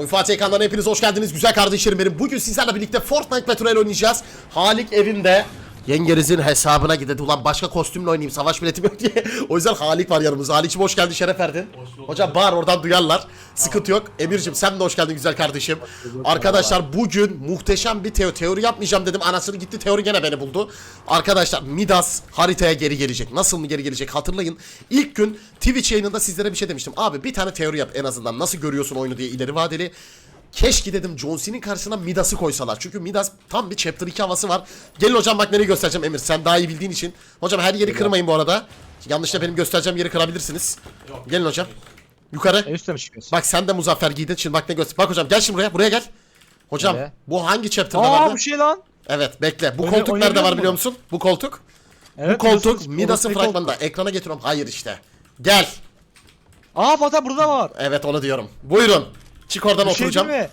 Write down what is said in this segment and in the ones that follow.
Oyun Fatih ekranlarına hepiniz hoş geldiniz güzel kardeşlerim benim. Bugün sizlerle birlikte Fortnite Battle oynayacağız. Halik evinde yengenizin hesabına gidedi. Ulan başka kostümle oynayayım savaş biletim yok diye. O yüzden Halik var yanımızda. Halik'cim hoş geldin şeref verdin. Hocam bağır oradan duyarlar. Sıkıntı yok. Emir'cim sen de hoş geldin güzel kardeşim. Arkadaşlar bugün muhteşem bir teo teori yapmayacağım dedim. Anasını gitti teori gene beni buldu. Arkadaşlar Midas haritaya geri gelecek. Nasıl mı geri gelecek hatırlayın. İlk gün Twitch yayınında sizlere bir şey demiştim. Abi bir tane teori yap en azından. Nasıl görüyorsun oyunu diye ileri vadeli. Keşke dedim John Cena'nın karşısına Midas'ı koysalar. Çünkü Midas tam bir Chapter 2 havası var. Gelin hocam bak nereyi göstereceğim Emir. Sen daha iyi bildiğin için. Hocam her yeri kırmayın bu arada. Yanlışla benim göstereceğim yeri kırabilirsiniz. Gelin hocam. Yukarı. En üstte mi çıkıyorsun? Bak sen de muzaffer giydin. Şimdi bak ne göster. Bak hocam gel şimdi buraya. Buraya gel. Hocam Nereye? bu hangi chapter'da Aa vardı? bu şey lan. Evet bekle. Bu Oyna- koltuk nerede var musun biliyor musun? Bu koltuk. Evet, bu koltuk Midas'ın- Midas'ın Midas'ın fragmanında. Ekrana getiriyorum. Hayır işte. Gel. Aa Fatih burada var. Evet onu diyorum. Buyurun. Çık oradan Bir şey oturacağım. değil mi?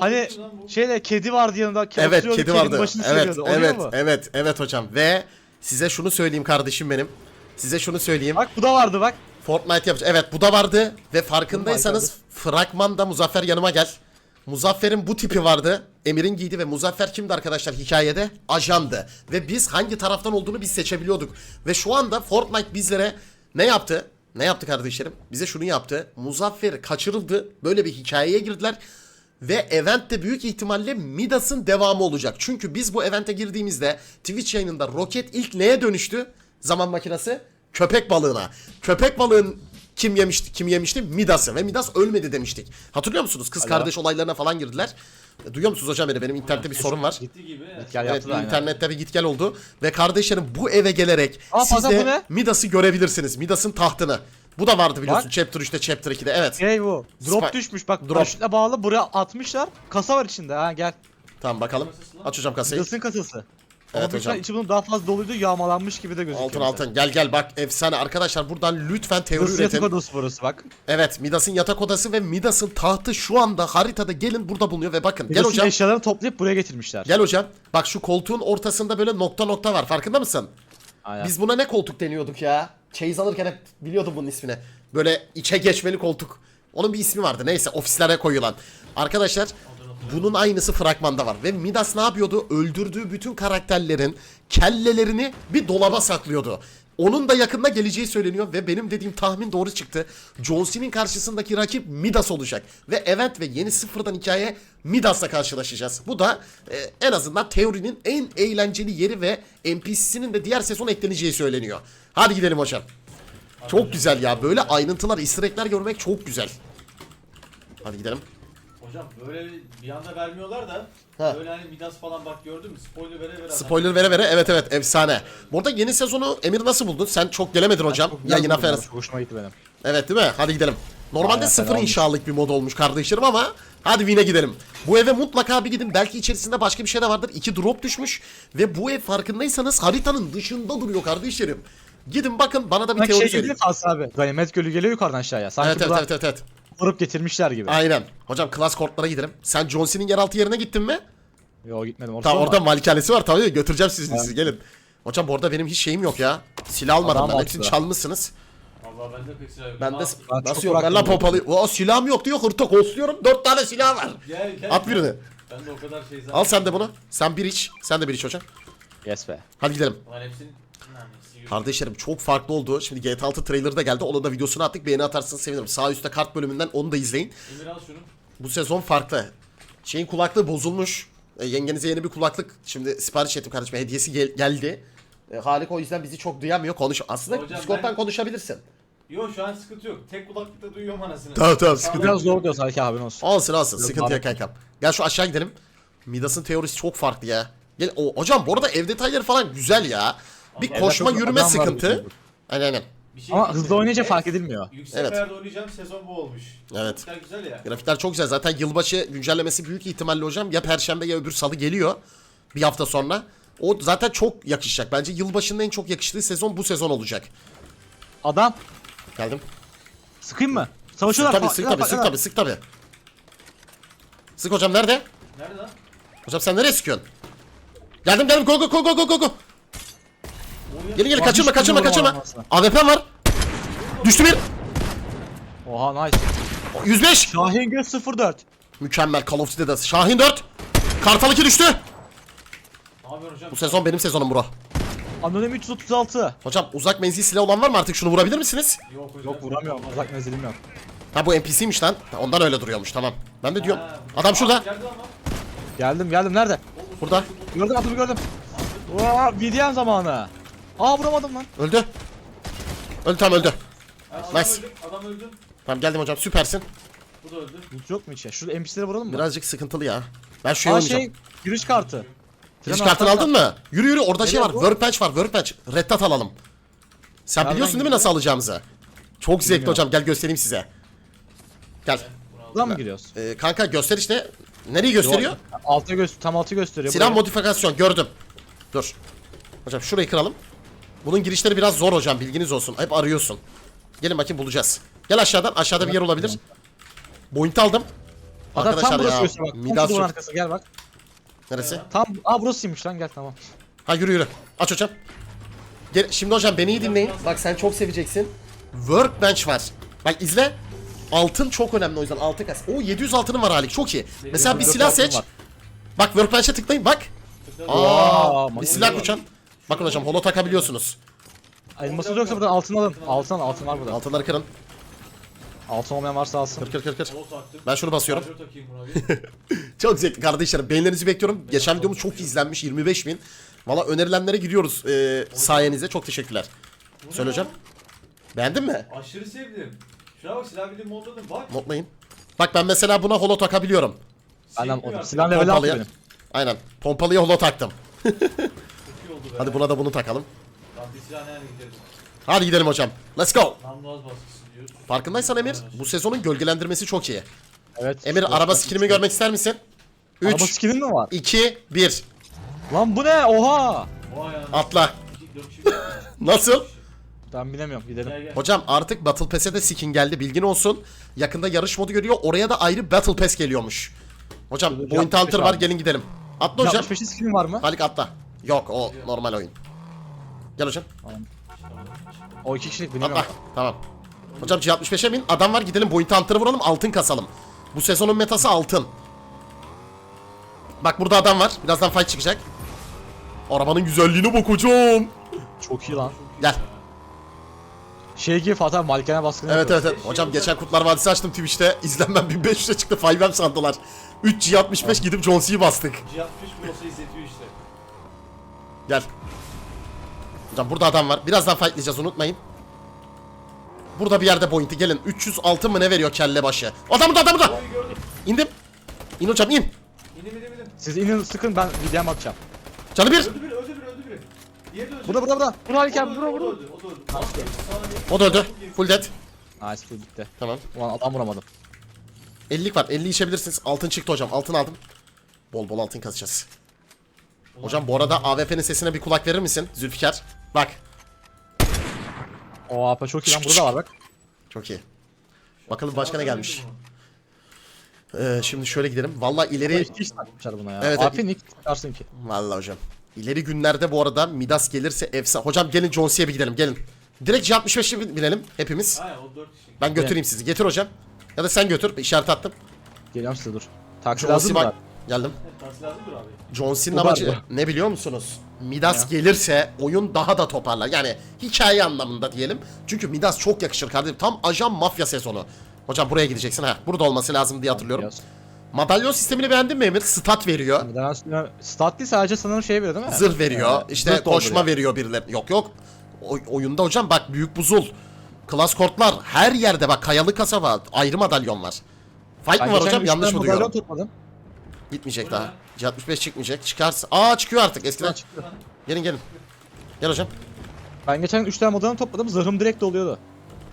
Hani şeyle kedi vardı yanında. Evet kedi kedinin vardı. başını Evet evet mu? evet evet hocam ve size şunu söyleyeyim kardeşim benim. Size şunu söyleyeyim. Bak bu da vardı bak. Fortnite yapacağız. Evet bu da vardı ve farkındaysanız fragmanda Muzaffer yanıma gel. Muzaffer'in bu tipi vardı. Emir'in giydi ve Muzaffer kimdi arkadaşlar hikayede? Ajandı. Ve biz hangi taraftan olduğunu biz seçebiliyorduk. Ve şu anda Fortnite bizlere ne yaptı? Ne yaptı kardeşlerim? Bize şunu yaptı. Muzaffer kaçırıldı. Böyle bir hikayeye girdiler. Ve event de büyük ihtimalle Midas'ın devamı olacak. Çünkü biz bu evente girdiğimizde Twitch yayınında roket ilk neye dönüştü? Zaman makinesi köpek balığına. Köpek balığın kim yemişti? Kim yemişti? Midas'ı ve Midas ölmedi demiştik. Hatırlıyor musunuz? Kız Alo. kardeş olaylarına falan girdiler. E, Duyuyor musunuz hocam beni? Benim internette bir sorun var. Gitti gibi. Gel Evet yaptılar aynen. internette bir git gel oldu. Ve kardeşlerim bu eve gelerek Aa, siz bu de ne? Midas'ı görebilirsiniz. Midas'ın tahtını. Bu da vardı biliyorsun. Bak. Chapter 3'te Chapter 2'de evet. Şey bu. Drop Spy- düşmüş bak. Drop. Paraşütle bağlı buraya atmışlar. Kasa var içinde ha gel. Tamam bakalım. Aç hocam kasayı. Midas'ın kasası. Evet Ama hocam. içi bunun daha fazla doluydu yağmalanmış gibi de gözüküyor. Altın altın. Gel gel bak efsane. Arkadaşlar buradan lütfen teori Midas'ın yatak üretin. odası burası bak. Evet Midas'ın yatak odası ve Midas'ın tahtı şu anda haritada gelin burada bulunuyor ve bakın. Gel Midas'ın hocam. eşyalarını toplayıp buraya getirmişler. Gel hocam. Bak şu koltuğun ortasında böyle nokta nokta var. Farkında mısın? Aynen. Biz buna ne koltuk deniyorduk ya? Çeyiz alırken hep biliyordum bunun ismini. Böyle içe geçmeli koltuk. Onun bir ismi vardı. Neyse ofislere koyulan. Arkadaşlar bunun aynısı fragmanda var. Ve Midas ne yapıyordu? Öldürdüğü bütün karakterlerin kellelerini bir dolaba saklıyordu. Onun da yakında geleceği söyleniyor ve benim dediğim tahmin doğru çıktı. John Cena'nın karşısındaki rakip Midas olacak. Ve event ve yeni sıfırdan hikaye Midas'la karşılaşacağız. Bu da e, en azından teorinin en eğlenceli yeri ve NPC'sinin de diğer sezon ekleneceği söyleniyor. Hadi gidelim hocam. Çok güzel ya. Böyle ayrıntılar, easter egg'ler görmek çok güzel. Hadi gidelim. Hocam böyle bir anda vermiyorlar da Ha. böyle hani Midas falan bak gördün mü? Spoiler vere vere. Spoiler vere vere evet evet efsane. Bu arada yeni sezonu Emir nasıl buldun? Sen çok gelemedin hocam. Ya, çok Hoşuma gitti benim. Evet değil mi? Hadi gidelim. Normalde Aynen, sıfır fena olmuş. bir mod olmuş kardeşlerim ama hadi Win'e gidelim. Bu eve mutlaka bir gidin. Belki içerisinde başka bir şey de vardır. İki drop düşmüş ve bu ev farkındaysanız haritanın dışında duruyor kardeşlerim. Gidin bakın bana da bir Bak teori şey söyleyin. geliyor Fatih abi. Ganimet gölü geliyor yukarıdan aşağıya. Sanki Evet evet, evet evet evet. Vurup getirmişler gibi. Aynen. Hocam klas kortlara gidelim. Sen John Cena'nın yeraltı yerine gittin mi? Yo gitmedim. Orada Tamam ama. orada malikanesi var tabii götüreceğim sizi siz gelin. Hocam bu arada benim hiç şeyim yok ya. Silah almadım Adam ben. Hepsini çalmışsınız. Allah bende pek silah yok. Ben de Al, Ben nasıl çok yok? Ben bunu. pompalı. O silahım yok diyor. Hırta kosluyorum. Dört tane silah var. Gel gel. At birini. Ben de o kadar şey zaten. Al sen de bunu. Sen bir iç. Sen de bir iç hocam. Yes be. Hadi gidelim. Lan hepsinin... Kardeşlerim çok farklı oldu. Şimdi GTA 6 trailerı da geldi. Onun da videosunu attık. Beğeni atarsanız sevinirim. Sağ üstte kart bölümünden onu da izleyin. Emir al şunu. Bu sezon farklı. Şeyin kulaklığı bozulmuş. E, yengenize yeni bir kulaklık şimdi sipariş ettim kardeşim. Hediyesi gel- geldi. E, Halik o yüzden bizi çok duyamıyor. Konuş. Aslında Hocam Discord'dan ben- konuşabilirsin. Yo şu an sıkıntı yok. Tek kulaklıkla duyuyorum anasını. Tamam tamam sıkıntı Biraz zor diyor sanki abin olsun. Olsun olsun sıkıntı yok kankam. Gel şu aşağı gidelim. Midas'ın teorisi çok farklı ya. Gel o, hocam bu arada ev detayları falan güzel ya. Bir koşma yürüme Adam var sıkıntı. bizim. Aynen aynen. Bir şey Ama hızlı oynayınca fark edilmiyor. Yüksek Evet. ayarda oynayacağım sezon bu olmuş. Evet. Güzel güzel ya. Grafikler çok güzel. Zaten yılbaşı güncellemesi büyük ihtimalle hocam ya perşembe ya öbür salı geliyor. Bir hafta sonra. O zaten çok yakışacak. Bence yılbaşının en çok yakıştığı sezon bu sezon olacak. Adam Geldim. sıkayım mı? Sık Savaşıyorlar. tabii fa- sık bak, sık ya. tabii sık tabii. Sık hocam nerede? Nerede lan? Hocam sen nereye sıkıyorsun? Geldim geldim go go go go go go go. Gelin Ulan kaçırma kaçırma kaçırma. AWP var. Düştü bir. Oha nice. 105. Şahin Göz 04. Mükemmel Call of Duty'de de. Şahin 4. Kartal 2 düştü. Ne yapıyorsun hocam? Bu sezon benim sezonum bro. Anonim 336. Hocam uzak menzil silah olan var mı artık şunu vurabilir misiniz? Yok hocam. Yok vuramıyorum. Uzak menzilim yok. Ha bu NPC'ymiş lan. Ha, Ondan öyle duruyormuş tamam. Ben de diyorum. Ha, Adam şurada. Geldim geldim nerede? Burada. Gördüm adamı gördüm. Vaa VDM zamanı. Aa vuramadım lan. Öldü. Öldü tamam öldü. Ha, Adam Nice. öldü. Adam öldü. Tamam geldim hocam süpersin. Bu da öldü. Loot yok mu içe? Şurada NPC'lere vuralım mı? Birazcık sıkıntılı ya. Ben şu Aa oynayacağım. şey giriş kartı. Giriş Tren kartını aldın mı? Yürü yürü orada şey Nereye var. bu? Workbench var workbench. Red Dot alalım. Sen Nereden biliyorsun değil mi nasıl alacağımızı? Çok zevkli Bilmiyorum. hocam gel göstereyim size. Gel. Buradan mı giriyoruz? Ee, kanka göster işte. Nereyi gösteriyor? Alta göster tam altı gösteriyor. Silah Buraya. modifikasyon gördüm. Dur. Hocam şurayı kıralım. Bunun girişleri biraz zor hocam bilginiz olsun. Hep arıyorsun. Gelin bakayım bulacağız. Gel aşağıdan. Aşağıda bir yer olabilir. Point aldım. Hatta tam burası bak. Midas çok. arkası gel bak. Neresi? Tam aa burasıymış lan gel tamam. Ha yürü yürü. Aç hocam. Gel, şimdi hocam beni iyi dinleyin. Bak sen çok seveceksin. Workbench var. Bak izle. Altın çok önemli o yüzden altın kas. O 700 altının var halik çok iyi. Mesela bir silah seç. Bak Workbench'e tıklayın bak. Aa, Aa, bir silah var. uçan. Bakın hocam holo takabiliyorsunuz. Elması yoksa buradan altın alın. Altın altın var burada. Altınları kırın. Altın olmayan varsa alsın. Kır kır kır kır. Ben şunu basıyorum. Şarjör takayım buna bir. Çok zevkli kardeşlerim. Beğenilerinizi bekliyorum. Geçen videomuz çok izlenmiş. 25 bin. Valla önerilenlere gidiyoruz e, sayenizde. Çok teşekkürler. Bu ne Söyle lan? hocam. Beğendin mi? Aşırı sevdim. Şuna bak silah bildiğin modladım bak. Notlayın. Bak ben mesela buna holo takabiliyorum. Benden Sekmiyor o artık. silah level Pompalıya. benim. Aynen. Pompalıya holo taktım. Oldu be. Hadi buna da bunu takalım. Danti silah nereye gideriz? Hadi gidelim hocam. Let's go. Az baskısı diyoruz. Farkındaysan Emir, bu sezonun gölgelendirmesi çok iyi. Evet. Emir araba skinimi görmek ister misin? Araba 3, skinin mi var? 2, 1. Lan bu ne? Oha! Vay. Atla. İki- dört kişi- Nasıl? Ben bilemiyorum gidelim. Gel gel. Hocam artık Battle Pass'e de skin geldi bilgin olsun. Yakında yarış modu görüyor. Oraya da ayrı Battle Pass geliyormuş. Hocam Hunter var gelin gidelim. Atla hocam. 65'in skinin var mı? Halik atla. Yok o normal oyun. Gel hocam. O iki kişilik Atla. bilmiyorum. Tamam. Hocam G65'e bin. Adam var gidelim Point Hunter'ı vuralım altın kasalım. Bu sezonun metası altın. Bak burada adam var. Birazdan fight çıkacak. Arabanın güzelliğine bak hocam. Çok iyi lan. Gel. Şey gibi Fatih abi malikane baskını Evet yapıyor. evet evet. Hocam geçen Kurtlar Vadisi açtım Twitch'te. İzlenmem 1500'e çıktı. 5M sandılar. 3 G65 gidip John C'yi bastık. G65 Pro'su izletiyor işte. Gel. Hocam burada adam var. Birazdan fightlayacağız unutmayın. Burada bir yerde pointi gelin. 306 mı ne veriyor kelle başı? Adam burada adam burada. İndim. İn hocam in. İnim inim inim. Siz inin sıkın ben VDM atacağım. Canı bir. Öldü biri öldü biri öldü biri. Diğeri de öldü. Burada burada burada. Bunu da abi bura o da öldü, O da öldü. Full dead. Nice full bitti. Tamam. Ulan adam vuramadım. 50'lik var. 50 içebilirsiniz. Altın çıktı hocam. Altın aldım. Bol bol altın kazacağız. Hocam bu arada AWP'nin sesine bir kulak verir misin? Zülfikar. Bak. O apa çok iyi lan burada var bak. Çok iyi. Bakalım başka ne gelmiş. Ee, şimdi şöyle gidelim. Valla ileri... İki iş takmışlar buna ya. Evet. AP nick çıkarsın ki. Valla hocam. İleri günlerde bu arada Midas gelirse efsane. Hocam gelin John C'ye bir gidelim gelin. Direkt J65'e binelim hepimiz. Hayır o 4 kişi. Ben götüreyim sizi. Getir hocam. Ya da sen götür. İşaret attım. Geliyorum size dur. Taksi John C lazım bak. Geldim. Lazımdır abi. John C'nin Bu var amacı bu. ne biliyor musunuz? Midas gelirse oyun daha da toparlar. Yani hikaye anlamında diyelim. Çünkü Midas çok yakışır kardeşim. Tam ajan mafya sezonu. Hocam buraya gideceksin ha. Burada olması lazım diye hatırlıyorum. Madalyon sistemini beğendin mi Emir? Stat veriyor. Ben üstüne stat değil sadece sanırım şey veriyor değil mi? Zırh veriyor. Ee, işte zırh koşma dolduruyor. veriyor birileri. Yok yok. O- oyunda hocam bak büyük buzul. Klas kortlar her yerde bak kayalı kasaba ayrı madalyon var. Fight Ben mı var geçen hocam? Yanlış mı madalyon duyuyorum? topladım. Bitmeyecek Bu daha. ne? C65 çıkmayacak. Çıkarsa. Aa çıkıyor artık eskiden. Çıktı. Gelin gelin. Gel hocam. Ben geçen 3 tane madalyon topladım zırhım direkt doluyordu.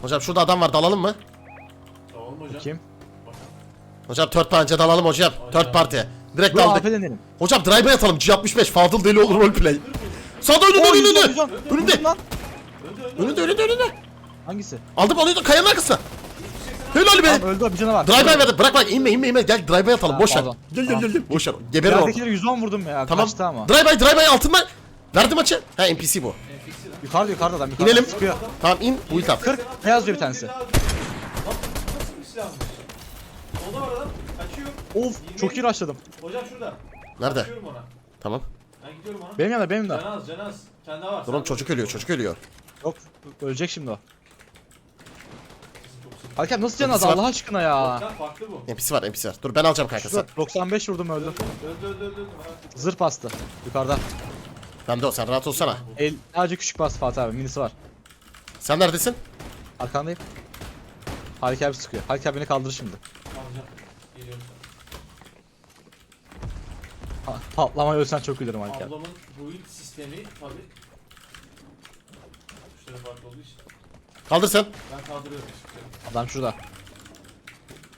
Hocam şurada adam var dalalım mı? Tamam hocam. Kim? Hocam third party dalalım hocam. Third party. Direkt AP daldık. deneyelim. Hocam drive'a yatalım. G65 Fadıl deli olur roleplay. Sağda önünde Oo, önünde 110, önünde. 110. Önünde. Önünde önünde önünde. Hangisi? Aldım alıyordum kayanın arkasına. Helal be. Tamam öldü bir canavar. var. Drive'a verdim. Bırak bırak inme inme inme. Gel drive'a yatalım. Ha, Boş ver. pardon. Gel gel Tamam. gel gel. Boş ver. Geberir orada. Yerdekileri 110 vurdum ya. Tamam. Kaçtı ama. Drive-by drive-by altından. Verdim açı. Ha NPC bu. Yukarıda yukarıda adam yukarıda. İnelim. Sıkıyor. Tamam in. Build up. 40 beyaz diyor bir tanesi. Nasıl bir silahmış? Solda var adam. Kaçıyor. Of çok iyi rushladım. Hocam şurada. Nerede? Kaçıyorum ona. Tamam. Ben gidiyorum ona. Benim yanımda benim de. Canaz canaz. Kendi var. Dur oğlum çocuk ölüyor çocuk ölüyor. Yok ölecek şimdi o. Halkem nasıl Kapısı var. Allah aşkına ya. Lan farklı bu. NPC var NPC var. Dur ben alacağım kanka sen. Şurada 95 vurdum. Öldü öldü öldü öldü. Ha. Zırh bastı. Yukarıda. Ben de o sen rahat olsana. El sadece küçük bastı Fatih abi minisi var. Sen neredesin? Arkandayım. Halik abi sıkıyor. Halik abi beni kaldırır şimdi. Alacağım. Geliyorum patlamaya ölsen çok gülerim Halik sana. abi. Ablamın build sistemi tabi. Tuşları farklı olduğu için. Kaldır sen. Ben kaldırıyorum. Adam şurada.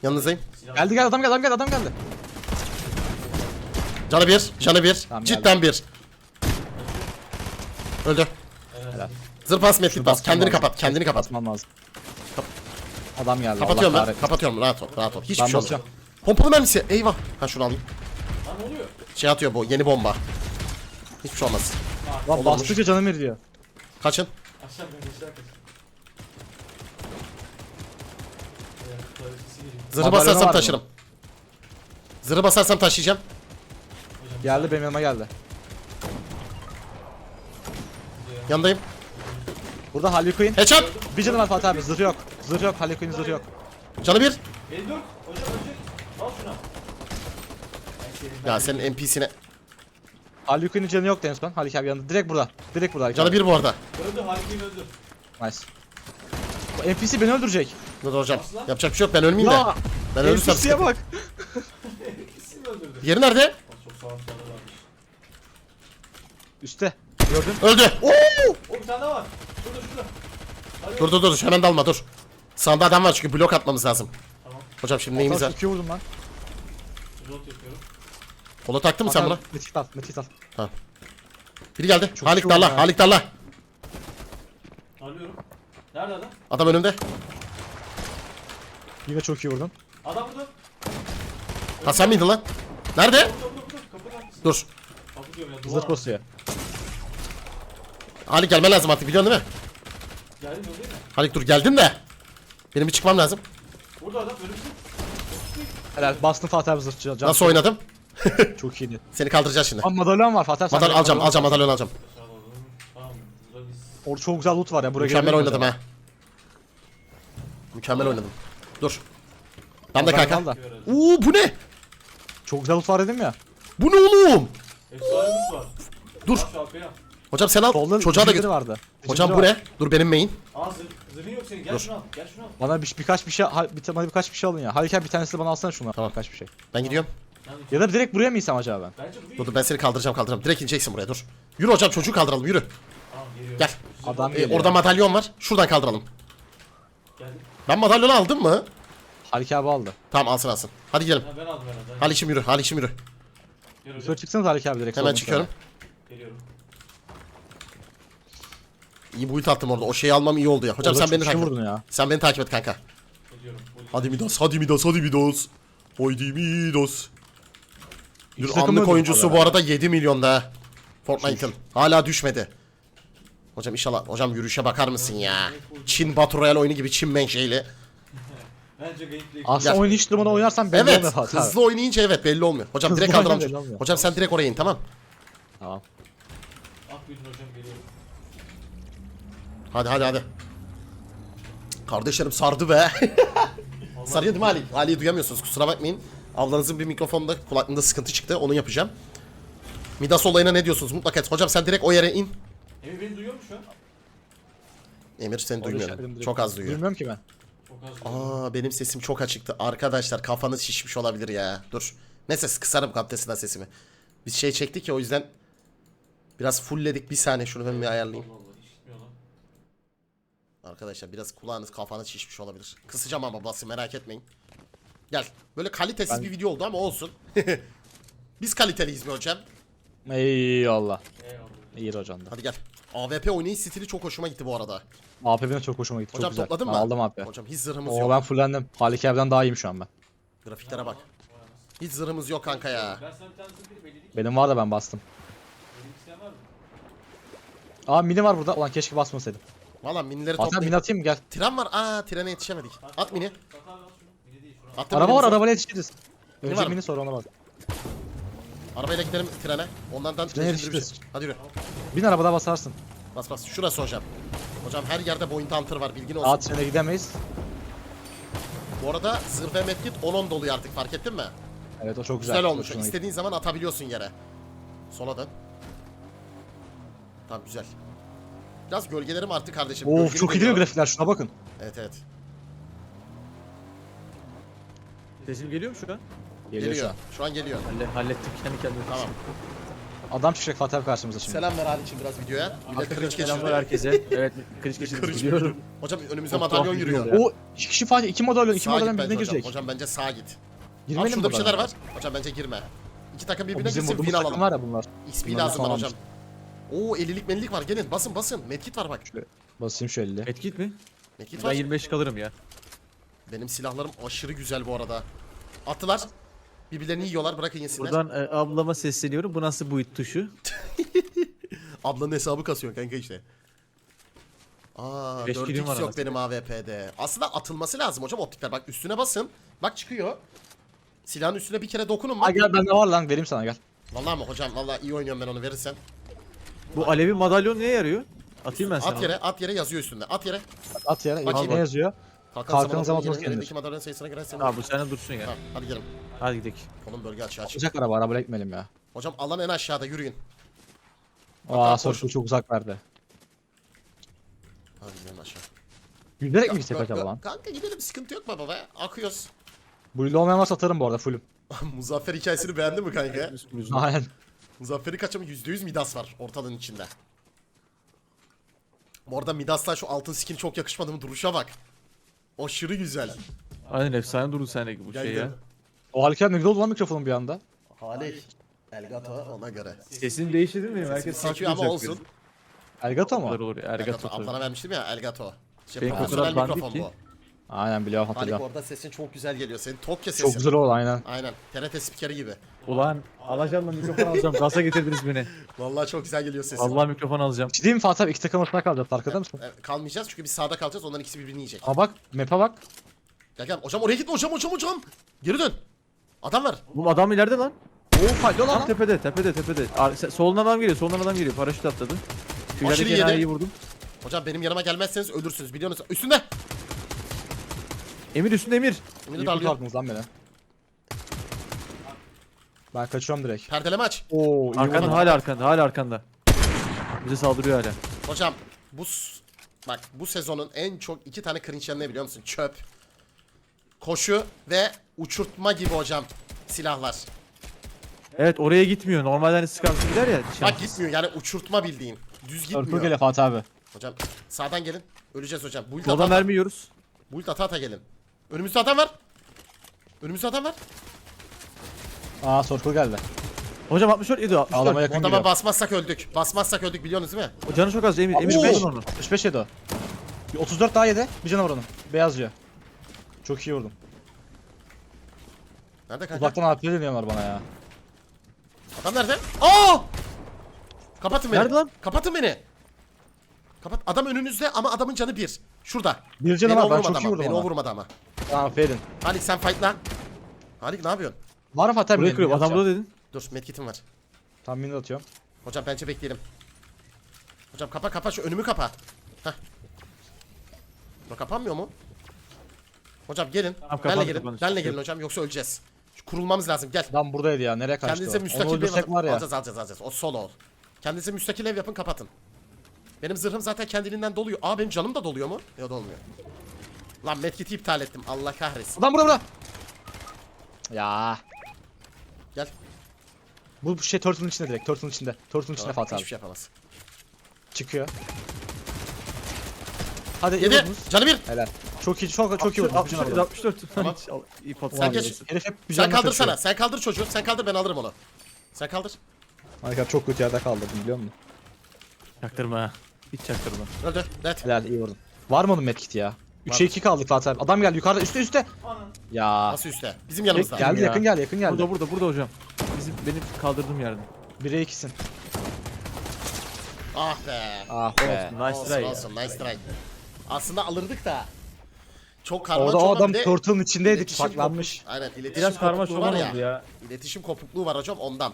Yanınızdayım. Geldi geldi adam geldi adam geldi adam geldi. Canı bir. Canı bir. Tamam, Cidden bir. Öldü. Evet. Helal. Zır bas medkit bas. Kendini lazım. kapat. Kendini kapat. Basmam lazım. Adam geldi. Kapatıyorum Allah ben. kahretsin. Kapatıyorum. Rahat ol. Rahat ol. Hiçbir Ben şey olmaz. basacağım. Pompalı mermisi. Eyvah. Ha şunu alayım. Lan ne oluyor? Şey atıyor bu. Yeni bomba. Hiçbir şey olmaz. Lan Olurmuş. bastıkça canım eriyor. Kaçın. Aşağı ben kaç. Zırhı basarsam mı? taşırım. Zırhı basarsam taşıyacağım. Geldi benim yanıma geldi. Yanındayım. Burada Harley Quinn. Headshot. Bir canı var Fatih abi. Zırh yok. Zırh yok. Harley Quinn'in zırhı yok. Canı bir. 54. Hocam ölecek. Al şuna. Ya senin NPC'ne. Harley Quinn'in canı yok en son. Harley abi yanında. Direkt burada. Direkt burada. Harley Canı abi. bir bu arada. Öldü Harikayım öldü. Nice. Bu NPC beni öldürecek. Dur hocam. Nasıl lan? Yapacak bir şey yok. Ben ölmeyeyim de. Ben ölürsem sıkıntı. bak. İkisini de öldürdü. Diğeri nerede? Aa, Çok sağ olun varmış. Üste. Gördün. Öldü. Oo! O bir tane daha var. Şurada şurada. Hadi. Dur dur dur. Hemen dalma dur. Sağında adam var çünkü blok atmamız lazım. Tamam. Hocam şimdi neyimiz var? 2 vurdum lan. Reload yapıyorum. Kola taktın mı sen buna? Metit al. Metit al. Biri geldi. Çok Halik iyi darla. ya. Halik darla. Alıyorum. Nerede adam? Adam önümde. Yine çok iyi vurdun. Adam burada. Ha sen miydin lan? Nerede? Burada burada burada. Kapının arkasında. Dur. Kapı diyorum ya. Duvar. Basıyor. Halik gelmen lazım artık biliyorsun değil mi? Geldin mi değil mi? Halik dur geldin de. Benim bir çıkmam lazım. Burada adam önümüzde. Helal. Bastın Fatih abi zırh. Can. Nasıl oynadım? Çok iyiydi. Seni kaldıracağız şimdi. Ama madalyon var Fatih abi. sen Madalyon de alacağım, alacağım, madalyon alacağım. Tamam. Burada biz. Orada çok güzel loot var ya. Buraya Mükemmel gelebilir oynadım ha. Mükemmel oynadım. Dur. De acaba? kanka. Al da. Uuu bu ne? Çok güzel loot var dedim ya. Bu ne oğlum? Efsanemiz var. Dur. Arkaya. Hocam sen al. Solda Çocuğa da zinciri git. vardı. Hocam Zinciri bu var. ne? Dur benim main. Aa zırh, zırhın yok senin. Gel Dur. şunu al. Gel şunu al. Bana bir, birkaç bir şey ha- bir, bana birkaç bir şey alın ya. Harika bir tanesi de bana alsana şunu. Tamam. Birkaç bir şey. Ben gidiyorum. Ya da direkt buraya mı insem acaba ben? Bence. Dur dur ben seni kaldıracağım kaldıracağım. Direkt ineceksin buraya dur. Yürü hocam çocuğu kaldıralım yürü. Tamam geliyorum. Gel. Zırh Adam. Ee, geliyor. orada madalyon var. Şuradan kaldıralım. Geldim. Ben madalyonu aldım mı? Harika abi aldı. Tamam alsın alsın. Hadi gidelim. Ha, ben aldım herhalde. Halik'im yürü. Halik'im yürü. Hocam. Yukarı çıksanız Harika abi direkt. Hemen çıkıyorum. Geliyorum. İyi build attım orada. O şeyi almam iyi oldu ya. Hocam Orada sen çok beni şey takip et. vurdun ya. Sen beni takip et kanka. Geliyorum. Hadi Midas, hadi Midas, hadi Midas. Haydi Midas. Bir İki takım anlık öldü oyuncusu bu arada 7 milyonda. Fortnite'ın. Hala düşmedi. Hocam inşallah, hocam yürüyüşe bakar mısın ya? Çin Battle Royale oyunu gibi Çin menşeili. Bence gameplay. Aslında oyunu hiç durmadan oynarsan belli Evet, olmuyor Fatih abi. hızlı oynayınca evet belli olmuyor. Hocam Hızlı direkt oynayınca kaldıramam. belli olmuyor. Hocam sen direkt oraya in tamam. Tamam. Buyurun hocam geliyorum. Hadi hadi hadi. Kardeşlerim sardı be. Sarıyor değil mi Ali? Ali'yi duyamıyorsunuz kusura bakmayın. Ablanızın bir mikrofonda kulaklığında sıkıntı çıktı onu yapacağım. Midas olayına ne diyorsunuz mutlaka et. Hocam sen direkt o yere in. Emir beni duyuyor mu şu an? Emir seni duymuyorum. direkt. Çok az duyuyor. Bilmiyorum ki ben. Çok az duyuyor. Aa benim sesim çok açıktı. Arkadaşlar kafanız şişmiş olabilir ya. Dur. Neyse kısarım kaptesinden sesimi. Biz şey çektik ya o yüzden biraz fullledik. Bir saniye şunu ben bir ayarlayayım. Allah Allah işitmiyor lan. Arkadaşlar biraz kulağınız kafanız şişmiş olabilir. Kısacağım ama bası merak etmeyin. Gel. Böyle kalitesiz Ben- bir video oldu ama olsun. Biz kaliteliyiz mi hocam? Eyvallah. Eyvallah. İyi hocam da. Hadi gel. AWP oynayış stili çok hoşuma gitti bu arada. AP benim çok hoşuma gitti. Hocam çok güzel. topladın Ben mı? aldım AP. Hocam hiç zırhımız Oo yok. ben fullendim. Harika evden daha iyiyim şu an ben. Grafiklere bak. Hiç zırhımız yok kanka ya. Ben sana bir tane zırh belirlik. Benim var da ben bastım. Belirlik isteyen var mı? Aa mini var burada. Ulan keşke basmasaydım. Valla minileri abi toplayın. mini atayım mı gel. Tren var. Aa trene yetişemedik. At mini. Sat abi al şunu. Biri değil şunu al. Attım Araba var minimizi. arabayla yetişiriz. Önce var mı? mini sonra ona bak. Arabayla gidelim trene. Onlardan Trene değiştiririz. yetişiriz. Hadi yürü. Bin arabada basarsın. Bas bas. Şurası hocam. Hocam her yerde point hunter var bilgin olsun. Daha trene gidemeyiz. Bu arada zırh ve medkit 10-10 doluyor artık fark ettin mi? Evet o çok güzel. Güzel olmuş. İstediğin zaman atabiliyorsun yere. Sola dön. Tamam güzel. Biraz gölgeleri mi arttı kardeşim? Gölgeli çok iyi değil mi geliyor. grafikler şuna bakın. Evet evet. Sesim geliyor mu şu an? Geliyor, şu an. Şu an geliyor. Halle, hallettim kendi kendime. Tamam. Adam çıkacak Fatih abi karşımıza şimdi. Selam ver Halic'im biraz videoya. Millet cringe Selamlar geçirdi. herkese. Evet, kılıç geçirdim Cringe biliyorum. Hocam önümüzde Çok madalyon bir yürüyor. video O iki kişi Fatih iki madalyon iki Sağa madalyon git birbirine bence hocam. girecek. Hocam bence sağa git. Abi Girmeyelim şurada mi bir şeyler var. Hocam bence girme. İki takım O birbirine bizim girsin vurduğumuz win takım alalım. var ya bunlar. XP lazım bana hocam. Oo 50'lik melilik var gelin basın basın. Medkit var bak. Basayım şu elle. Medkit mi? Medkit Ben var. 25 kalırım ya. Benim silahlarım aşırı güzel bu arada. Attılar. Birbirlerini yiyorlar bırakın yesinler. Buradan e, ablama sesleniyorum. Bu nasıl boyut tuşu? Ablanın hesabı kasıyor kanka işte. Aa Beş 4x kilim var yok anasını. benim AWP'de. Aslında atılması lazım hocam optikler. Bak üstüne basın. Bak çıkıyor. Silahın üstüne bir kere dokunun Ha bak. gel bende var lan vereyim sana gel. Vallahi mı hocam? Vallahi iyi oynuyorum ben onu verirsen. Bu alevi madalyon neye yarıyor? Atayım ben sana. At yere, at yere yazıyor üstünde. At yere. At yere Bakayım. ne yazıyor? Kalkan, Kalkan zaman zaman zaman toz elindeki madalyonun sayısına göre senin. Ha bu sende dursun ya. Tamam, hadi gelin. Hadi gidelim. Konum bölge açığa açık. Sıcak araba araba ekmeyelim ya. Hocam alan en aşağıda yürüyün. Aa soruşu çok uzak verdi. Hadi gidelim aşağı. Yüzerek mi gitsek acaba lan? Kanka gidelim sıkıntı yok baba be. Akıyoruz. Bull'de olmayan varsa atarım bu arada fullüm. Muzaffer hikayesini beğendin mi kanka? Aynen. Muzaffer'i kaçımı %100 Midas var ortalığın içinde. Bu arada Midas'la şu altın skin çok yakışmadı mı duruşa bak. Aşırı güzel. Aynen efsane durdu sendeki bu Gel şey gel. ya. O hareket ne güzel oldu lan mikrofonun bir anda. Halih. Elgato ona göre. Sesini değiştirdin mi? Herkes Sekiyor ama olsun. Elgato mu? olur ya. Elgato. Ablana vermiştim ya Elgato. Şey, Benim profesyonel fotoğraf mikrofon dandik bu. ki. Aynen biliyorum Halik hatırlıyorum. orada sesin çok güzel geliyor. Senin Tokyo sesin. Çok güzel oldu aynen. Aynen. TRT spikeri gibi. Ulan alacağım da mikrofon alacağım. Gasa getirdiniz beni. Vallahi çok güzel geliyor sesin. Allah mikrofon alacağım. Ciddi mi Fatih abi? İki takım arasında kalacağız farkında mısın? Evet, kalmayacağız çünkü biz sağda kalacağız. Onların ikisi birbirini yiyecek. Aa bak map'e bak. Gel gel. Hocam oraya gitme hocam hocam hocam. Geri dön. Adam var. Bu adam ileride lan. Oo Tam lan. tepede tepede tepede. Ar- se- solundan adam geliyor solundan adam geliyor. Paraşüt atladı. Aşırı yedi. enayiyi vurdum. Hocam benim yanıma gelmezseniz ölürsünüz biliyorsunuz. Üstünde. Emir üstünde Emir. Şimdi İyi darlıyor. kurtardınız lan beni. Ben kaçıyorum direkt. Perdeleme aç. Oo iyi Arkanda vurdun. hala arkanda hala arkanda. Bize saldırıyor hala. Hocam bu s- bak bu sezonun en çok iki tane cringe yanı ne biliyor musun? Çöp. Koşu ve uçurtma gibi hocam silahlar. Evet oraya gitmiyor. Normalde hani sıkarsın gider ya. Bak gitmiyor yani uçurtma bildiğin. Düz Circle gitmiyor. gele Fatih abi. Hocam sağdan gelin. Öleceğiz hocam. Ata, mermi yiyoruz. build ata ata gelin. Önümüzde adam var. Önümüzde adam var. Aa circle geldi. Hocam 64 yedi 64. Ağlama O yakın adama geliyor. basmazsak öldük. Basmazsak öldük biliyorsunuz değil mi? O canı çok az Emir. Emir Oo! vurdun onu. 65 yedi o. Bir 34 daha yedi. Bir canavar onun. Beyazcı. Çok iyi vurdum. Nerede kanka? Uzaktan AP deniyorlar bana ya. Adam nerede? Aa! Kapatın beni. Nerede lan? Kapatın beni. Kapat. Adam önünüzde ama adamın canı bir. Şurada. Bir canı Beni var ben vurmadı çok iyi ama. vurdum Beni o ona. vurmadı ama. Tamam aferin. Halik sen fightla. Halik ne yapıyorsun? Var mı Fatih benim? kırıyorum. Adam burada dedin. Dur medkitim var. Tam mini atıyorum. Hocam bence bekleyelim. Hocam kapa kapa şu önümü kapa. Heh. Bu kapanmıyor mu? Hocam gelin. Tamam, benle gelin. kapandı. Benle gelin hocam yoksa öleceğiz. Şu kurulmamız lazım gel. Adam buradaydı ya. Nereye kaçtı Kendinize o? müstakil Onu bir ev öldürsek yapın. var ya. Alacağız alacağız alacağız. O solo ol. Kendinize müstakil ev yapın kapatın. Benim zırhım zaten kendiliğinden doluyor. Aa benim canım da doluyor mu? Ya dolmuyor. Lan medkit'i iptal ettim. Allah kahretsin. Adam burada burada. Ya. Gel. Bu şey turtle'ın içinde direkt. Turtle'ın içinde. Turtle'ın içinde Fatih abi. hiçbir şey yapamaz. Çıkıyor. Hadi Yedi. vurdunuz. Canı bir. Helal. Çok iyi çok çok iyi vurdunuz. 64 Bütün 64. Tamam. Hiç al- İyi Sen geç. Herif hep Sen kaldırsana. Sen kaldır çocuğu. Sen kaldır ben alırım onu. Sen kaldır. Harika çok kötü yerde kaldırdım biliyor musun? Çaktırma ha. Hiç çaktırma. Öldü. Dead. Helal iyi vurdun. Var mı onun medkit ya? 3'e Var. 2 kaldık abi. Adam geldi yukarıda üstte üstte. Ya. Nasıl üstte? Bizim yanımızda. Geldi ya. yakın geldi yakın geldi. Burada burada burada hocam. Bizim benim kaldırdığım yerde. 1'e 2'sin. Ah be. Ah be. Nice olsun try olsun. Nice try. Aslında alırdık da. Çok karma Orada o adam bir de turtle'ın içindeydi iletişim saklanmış. kopuk- Aynen iletişim Biraz kopukluğu var ya. oldu ya. İletişim kopukluğu var hocam ondan.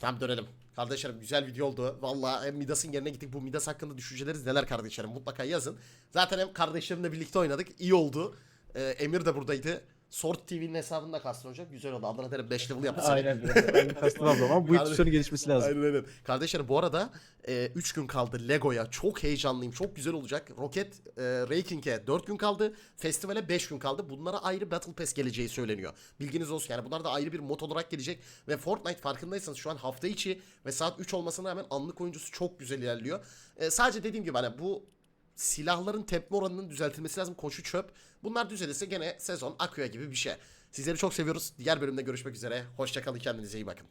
Tamam dönelim. Kardeşlerim güzel video oldu. Valla hem Midas'ın yerine gittik. Bu Midas hakkında düşünceleriniz neler kardeşlerim? Mutlaka yazın. Zaten hem kardeşlerimle birlikte oynadık. İyi oldu. Ee, Emir de buradaydı. Sword TV'nin hesabını da kastın hocam. Güzel oldu. Adana derim 5 level yapsın. Aynen. Ben kastım ablam ama bu itişlerin gelişmesi lazım. Aynen aynen. Kardeşlerim bu arada 3 gün kaldı Lego'ya. Çok heyecanlıyım. Çok güzel olacak. Rocket e, Raking'e 4 gün kaldı. Festivale 5 gün kaldı. Bunlara ayrı Battle Pass geleceği söyleniyor. Bilginiz olsun yani. Bunlar da ayrı bir mod olarak gelecek. Ve Fortnite farkındaysanız şu an hafta içi ve saat 3 olmasına rağmen anlık oyuncusu çok güzel ilerliyor. E, sadece dediğim gibi hani bu silahların tepme oranının düzeltilmesi lazım. Koşu çöp. Bunlar düzelirse gene sezon akıyor gibi bir şey. Sizleri çok seviyoruz. Diğer bölümde görüşmek üzere. Hoşçakalın kendinize iyi bakın.